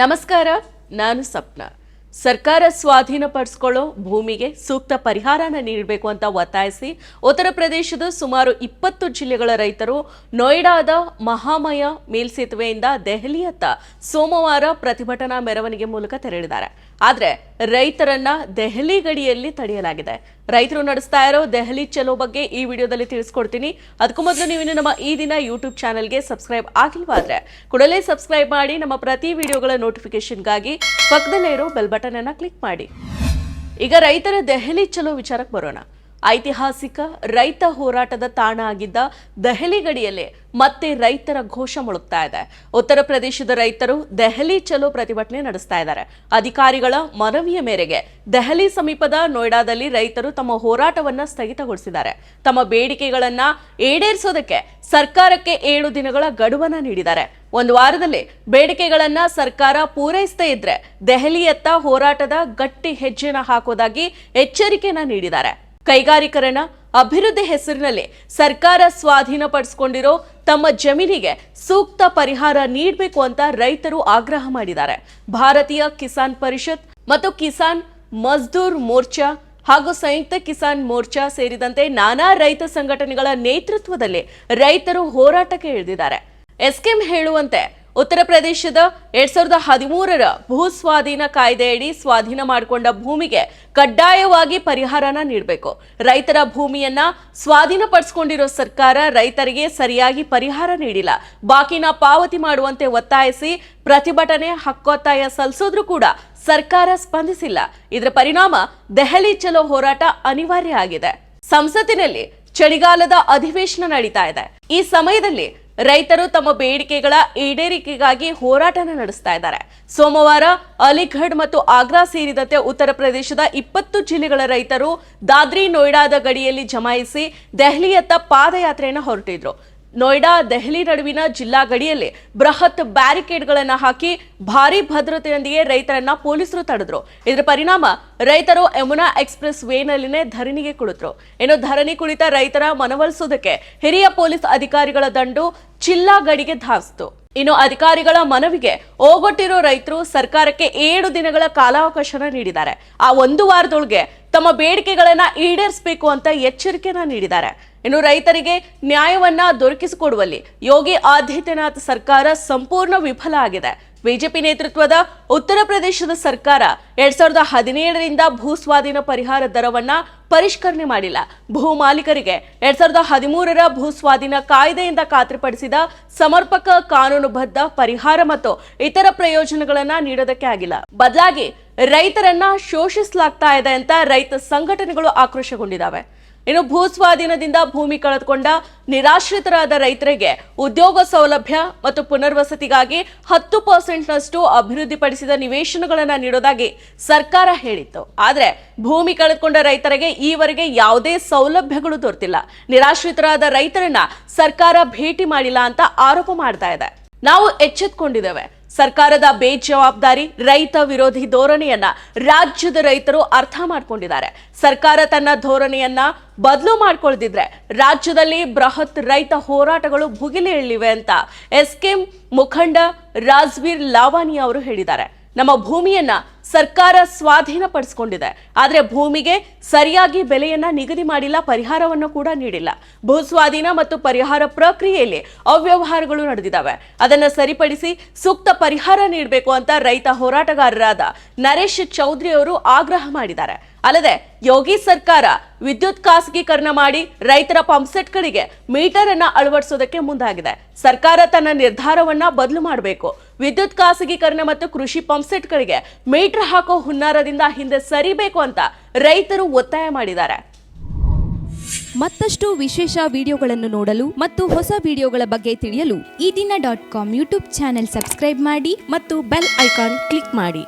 ನಮಸ್ಕಾರ, ನಾನು ಸಪ್ನ. ಸರ್ಕಾರ ಸ್ವಾಧೀನಪಡಿಸ್ಕೊಳ್ಳೋ ಭೂಮಿಗೆ ಸೂಕ್ತ ಪರಿಹಾರನ ನೀಡಬೇಕು ಅಂತ ಒತ್ತಾಯಿಸಿ ಉತ್ತರ ಪ್ರದೇಶದ ಸುಮಾರು ಇಪ್ಪತ್ತು ಜಿಲ್ಲೆಗಳ ರೈತರು ನೋಯ್ಡಾದ ಮಹಾಮಯ ಮೇಲ್ಸೇತುವೆಯಿಂದ ದೆಹಲಿಯತ್ತ ಸೋಮವಾರ ಪ್ರತಿಭಟನಾ ಮೆರವಣಿಗೆ ಮೂಲಕ ತೆರಳಿದ್ದಾರೆ. ಆದರೆ ರೈತರನ್ನ ದೆಹಲಿ ಗಡಿಯಲ್ಲಿ ತಡೆಯಲಾಗಿದೆ. ರೈತರು ನಡೆಸ್ತಾ ಇರೋ ದೆಹಲಿ ಚಲೋ ಬಗ್ಗೆ ಈ ವಿಡಿಯೋದಲ್ಲಿ ತಿಳಿಸ್ಕೊಡ್ತೀನಿ. ಅದಕ್ಕೂ ಮೊದಲು ನೀವು ನಮ್ಮ ಈ ದಿನ ಯೂಟ್ಯೂಬ್ ಚಾನಲ್ಗೆ ಸಬ್ಸ್ಕ್ರೈಬ್ ಆಗಿಲ್ವಾದ್ರೆ ಕೂಡಲೇ ಸಬ್ಸ್ಕ್ರೈಬ್ ಮಾಡಿ ನಮ್ಮ ಪ್ರತಿ ವಿಡಿಯೋಗಳ ನೋಟಿಫಿಕೇಶನ್ಗಾಗಿ ಪಕ್ಕದಲ್ಲೇ ಇರೋ ಬೆಲ್ ಬಟನ್ ಅನ್ನ ಕ್ಲಿಕ್ ಮಾಡಿ. ಈಗ ರೈತರ ದೆಹಲಿ ಚಲೋ ವಿಚಾರಕ್ಕೆ ಬರೋಣ. ಐತಿಹಾಸಿಕ ರೈತ ಹೋರಾಟದ ತಾಣ ಆಗಿದ್ದ ದೆಹಲಿ ಗಡಿಯಲ್ಲಿ ಮತ್ತೆ ರೈತರ ಘೋಷ ಮೊಳಗ್ತಾ ಇದೆ. ಉತ್ತರ ಪ್ರದೇಶದ ರೈತರು ದೆಹಲಿ ಚಲೋ ಪ್ರತಿಭಟನೆ ನಡೆಸ್ತಾ ಇದ್ದಾರೆ. ಅಧಿಕಾರಿಗಳ ಮನವಿಯ ಮೇರೆಗೆ ದೆಹಲಿ ಸಮೀಪದ ನೋಯ್ಡಾದಲ್ಲಿ ರೈತರು ತಮ್ಮ ಹೋರಾಟವನ್ನ ಸ್ಥಗಿತಗೊಳಿಸಿದ್ದಾರೆ. ತಮ್ಮ ಬೇಡಿಕೆಗಳನ್ನ ಈಡೇರಿಸೋದಕ್ಕೆ ಸರ್ಕಾರಕ್ಕೆ ಏಳು ದಿನಗಳ ಗಡುವನ್ನ ನೀಡಿದ್ದಾರೆ. ಒಂದು ವಾರದಲ್ಲಿ ಬೇಡಿಕೆಗಳನ್ನ ಸರ್ಕಾರ ಪೂರೈಸದೇ ಇದ್ರೆ ದೆಹಲಿಯತ್ತ ಹೋರಾಟದ ಗಟ್ಟಿ ಹೆಜ್ಜೆನ ಹಾಕೋದಾಗಿ ಎಚ್ಚರಿಕೆಯನ್ನ ನೀಡಿದ್ದಾರೆ. ಕೈಗಾರಿಕರನ್ನ ಅಭಿವೃದ್ಧಿ ಹೆಸರಿನಲ್ಲಿ ಸರ್ಕಾರ ಸ್ವಾಧೀನಪಡಿಸಿಕೊಂಡಿರೋ ತಮ್ಮ ಜಮೀನಿಗೆ ಸೂಕ್ತ ಪರಿಹಾರ ನೀಡಬೇಕು ಅಂತ ರೈತರು ಆಗ್ರಹ ಮಾಡಿದ್ದಾರೆ. ಭಾರತೀಯ ಕಿಸಾನ್ ಪರಿಷತ್ ಮತ್ತು ಕಿಸಾನ್ ಮಜ್ದೂರ್ ಮೋರ್ಚಾ ಹಾಗೂ ಸಂಯುಕ್ತ ಕಿಸಾನ್ ಮೋರ್ಚಾ ಸೇರಿದಂತೆ ನಾನಾ ರೈತ ಸಂಘಟನೆಗಳ ನೇತೃತ್ವದಲ್ಲಿ ರೈತರು ಹೋರಾಟಕ್ಕೆ ಇಳಿದಿದ್ದಾರೆ. ಎಸ್ಕೆಂ ಹೇಳುವಂತೆ ಉತ್ತರ ಪ್ರದೇಶದ ಎರಡ್ ಸಾವಿರದ ಹದಿಮೂರರ ಭೂ ಸ್ವಾಧೀನ ಕಾಯ್ದೆಯಡಿ ಸ್ವಾಧೀನ ಮಾಡಿಕೊಂಡ ಭೂಮಿಗೆ ಕಡ್ಡಾಯವಾಗಿ ಪರಿಹಾರನ ನೀಡಬೇಕು. ರೈತರ ಭೂಮಿಯನ್ನ ಸ್ವಾಧೀನಪಡಿಸಿಕೊಂಡಿರೋ ಸರ್ಕಾರ ರೈತರಿಗೆ ಸರಿಯಾಗಿ ಪರಿಹಾರ ನೀಡಿಲ್ಲ. ಬಾಕಿನ ಪಾವತಿ ಮಾಡುವಂತೆ ಒತ್ತಾಯಿಸಿ ಪ್ರತಿಭಟನೆ, ಹಕ್ಕೊತ್ತಾಯ ಸಲ್ಲಿಸಿದ್ರೂ ಕೂಡ ಸರ್ಕಾರ ಸ್ಪಂದಿಸಿಲ್ಲ. ಇದರ ಪರಿಣಾಮ ದೆಹಲಿ ಚಲೋ ಹೋರಾಟ ಅನಿವಾರ್ಯ ಆಗಿದೆ. ಸಂಸತ್ತಿನಲ್ಲಿ ಚಳಿಗಾಲದ ಅಧಿವೇಶನ ನಡೀತಾ ಇದೆ. ಈ ಸಮಯದಲ್ಲಿ ರೈತರು ತಮ್ಮ ಬೇಡಿಕೆಗಳ ಈಡೇರಿಕೆಗಾಗಿ ಹೋರಾಟನ ನಡೆಸ್ತಾ ಇದ್ದಾರೆ. ಸೋಮವಾರ ಅಲಿಘಡ್ ಮತ್ತು ಆಗ್ರಾ ಸೇರಿದಂತೆ ಉತ್ತರ ಪ್ರದೇಶದ ಇಪ್ಪತ್ತು ಜಿಲ್ಲೆಗಳ ರೈತರು ದಾದ್ರಿ ನೋಯ್ಡಾದ ಗಡಿಯಲ್ಲಿ ಜಮಾಯಿಸಿ ದೆಹಲಿಯತ್ತ ಪಾದಯಾತ್ರೆಯನ್ನು ಹೊರಟಿದ್ರು. ನೋಯ್ಡಾ, ದೆಹಲಿ ನಡುವಿನ ಜಿಲ್ಲಾ ಗಡಿಯಲ್ಲಿ ಬೃಹತ್ ಬ್ಯಾರಿಕೇಡ್ಗಳನ್ನು ಹಾಕಿ ಭಾರಿ ಭದ್ರತೆಯೊಂದಿಗೆ ರೈತರನ್ನ ಪೊಲೀಸರು ತಡೆದ್ರು. ಇದರ ಪರಿಣಾಮ ರೈತರು ಯಮುನಾ ಎಕ್ಸ್ಪ್ರೆಸ್ ವೇನಲ್ಲಿನೇ ಧರಣಿಗೆ ಕುಳಿತರು. ಇನ್ನು ಧರಣಿ ಕುಳಿತ ರೈತರ ಮನವೊಲಿಸೋದಕ್ಕೆ ಹಿರಿಯ ಪೊಲೀಸ್ ಅಧಿಕಾರಿಗಳ ದಂಡು ಜಿಲ್ಲಾ ಗಡಿಗೆ ಧಾವಿಸಿತು. ಇನ್ನು ಅಧಿಕಾರಿಗಳ ಮನವಿಗೆ ಓಗೊಟ್ಟಿರೋ ರೈತರು ಸರ್ಕಾರಕ್ಕೆ ಏಳು ದಿನಗಳ ಕಾಲಾವಕಾಶನ ನೀಡಿದ್ದಾರೆ. ಆ ಒಂದು ವಾರದೊಳಗೆ ತಮ್ಮ ಬೇಡಿಕೆಗಳನ್ನ ಈಡೇರಿಸಬೇಕು ಅಂತ ಎಚ್ಚರಿಕೆನ ನೀಡಿದ್ದಾರೆ. ಇನ್ನು ರೈತರಿಗೆ ನ್ಯಾಯವನ್ನ ದೊರಕಿಸಿಕೊಡುವಲ್ಲಿ ಯೋಗಿ ಆದಿತ್ಯನಾಥ್ ಸರ್ಕಾರ ಸಂಪೂರ್ಣ ವಿಫಲ ಆಗಿದೆ. ಬಿಜೆಪಿ ನೇತೃತ್ವದ ಉತ್ತರ ಪ್ರದೇಶದ ಸರ್ಕಾರ ಎರಡ್ ಸಾವಿರದ ಹದಿನೇಳರಿಂದ ಭೂ ಸ್ವಾಧೀನ ಪರಿಹಾರ ದರವನ್ನ ಪರಿಷ್ಕರಣೆ ಮಾಡಿಲ್ಲ. ಭೂ ಮಾಲೀಕರಿಗೆ ಎರಡ್ ಸಾವಿರದ ಹದಿಮೂರರ ಭೂ ಸ್ವಾಧೀನ ಕಾಯ್ದೆಯಿಂದ ಖಾತ್ರಿಪಡಿಸಿದ ಸಮರ್ಪಕ ಕಾನೂನುಬದ್ಧ ಪರಿಹಾರ ಮತ್ತು ಇತರ ಪ್ರಯೋಜನಗಳನ್ನ ನೀಡೋದಕ್ಕೆ ಆಗಿಲ್ಲ. ಬದಲಾಗಿ ರೈತರನ್ನ ಶೋಷಿಸಲಾಗ್ತಾ ಇದೆ ಅಂತ ರೈತ ಸಂಘಟನೆಗಳು ಆಕ್ರೋಶಗೊಂಡಿದ್ದಾವೆ. ಇನ್ನು ಭೂ ಸ್ವಾಧೀನದಿಂದ ಭೂಮಿ ಕಳೆದುಕೊಂಡ ನಿರಾಶ್ರಿತರಾದ ರೈತರಿಗೆ ಉದ್ಯೋಗ ಸೌಲಭ್ಯ ಮತ್ತು ಪುನರ್ವಸತಿಗಾಗಿ ಹತ್ತು ಪರ್ಸೆಂಟ್ನಷ್ಟು ಅಭಿವೃದ್ಧಿಪಡಿಸಿದ ನಿವೇಶನಗಳನ್ನು ನೀಡೋದಾಗಿ ಸರ್ಕಾರ ಹೇಳಿತ್ತು. ಆದರೆ ಭೂಮಿ ಕಳೆದುಕೊಂಡ ರೈತರಿಗೆ ಈವರೆಗೆ ಯಾವುದೇ ಸೌಲಭ್ಯಗಳು ದೊರೆತಿಲ್ಲ. ನಿರಾಶ್ರಿತರಾದ ರೈತರನ್ನ ಸರ್ಕಾರ ಭೇಟಿ ಮಾಡಿಲ್ಲ ಅಂತ ಆರೋಪ ಮಾಡ್ತಾ ಇದೆ. ನಾವು ಎಚ್ಚೆತ್ಕೊಂಡಿದ್ದೇವೆ. ಸರ್ಕಾರದ ಬೇಜವಾಬ್ದಾರಿ ರೈತ ವಿರೋಧಿ ಧೋರಣೆಯನ್ನ ರಾಜ್ಯದ ರೈತರು ಅರ್ಥ ಮಾಡ್ಕೊಂಡಿದ್ದಾರೆ. ಸರ್ಕಾರ ತನ್ನ ಧೋರಣೆಯನ್ನ ಬದಲು ಮಾಡ್ಕೊಳ್ದಿದ್ರೆ ರಾಜ್ಯದಲ್ಲಿ ಬೃಹತ್ ರೈತ ಹೋರಾಟಗಳು ಭುಗಿಲೇಳಿವೆ ಅಂತ ಎಸ್ಕೆಂ ಮುಖಂಡ ರಾಜ್ವೀರ್ ಲಾವಾನಿ ಅವರು ಹೇಳಿದ್ದಾರೆ. ನಮ್ಮ ಭೂಮಿಯನ್ನ ಸರ್ಕಾರ ಸ್ವಾಧೀನಪಡಿಸಿಕೊಂಡಿದೆ. ಆದರೆ ಭೂಮಿಗೆ ಸರಿಯಾಗಿ ಬೆಲೆಯನ್ನ ನಿಗದಿ ಮಾಡಿಲ್ಲ, ಪರಿಹಾರವನ್ನು ಕೂಡ ನೀಡಿಲ್ಲ. ಭೂ ಸ್ವಾಧೀನ ಮತ್ತು ಪರಿಹಾರ ಪ್ರಕ್ರಿಯೆಯಲ್ಲಿ ಅವ್ಯವಹಾರಗಳು ನಡೆದಿದ್ದಾವೆ. ಅದನ್ನು ಸರಿಪಡಿಸಿ ಸೂಕ್ತ ಪರಿಹಾರ ನೀಡಬೇಕು ಅಂತ ರೈತ ಹೋರಾಟಗಾರರಾದ ನರೇಶ್ ಚೌಧರಿ ಅವರು ಆಗ್ರಹ ಮಾಡಿದ್ದಾರೆ. ಅಲ್ಲದೆ ಯೋಗಿ ಸರ್ಕಾರ ವಿದ್ಯುತ್ ಖಾಸಗೀಕರಣ ಮಾಡಿ ರೈತರ ಪಂಪ್ಸೆಟ್ಗಳಿಗೆ ಮೀಟರ್ ಅನ್ನ ಅಳವಡಿಸೋದಕ್ಕೆ ಮುಂದಾಗಿದೆ. ಸರ್ಕಾರ ತನ್ನ ನಿರ್ಧಾರವನ್ನ ಬದಲು ಮಾಡಬೇಕು. ವಿದ್ಯುತ್ ಖಾಸಗೀಕರಣ ಮತ್ತು ಕೃಷಿ ಪಂಪ್ಸೆಟ್ಗಳಿಗೆ ಮೀಟರ್ ಹಾಕೋ ಹುನ್ನಾರದಿಂದ ಹಿಂದೆ ಸರಿಬೇಕು ಅಂತ ರೈತರು ಒತ್ತಾಯ ಮಾಡಿದ್ದಾರೆ. ಮತ್ತಷ್ಟು ವಿಶೇಷ ವಿಡಿಯೋಗಳನ್ನು ನೋಡಲು ಮತ್ತು ಹೊಸ ವಿಡಿಯೋಗಳ ಬಗ್ಗೆ ತಿಳಿಯಲು ಈ ದಿನ dot com YouTube channel subscribe ಮಾಡಿ ಮತ್ತು ಬೆಲ್ ಐಕಾನ್ ಕ್ಲಿಕ್ ಮಾಡಿ.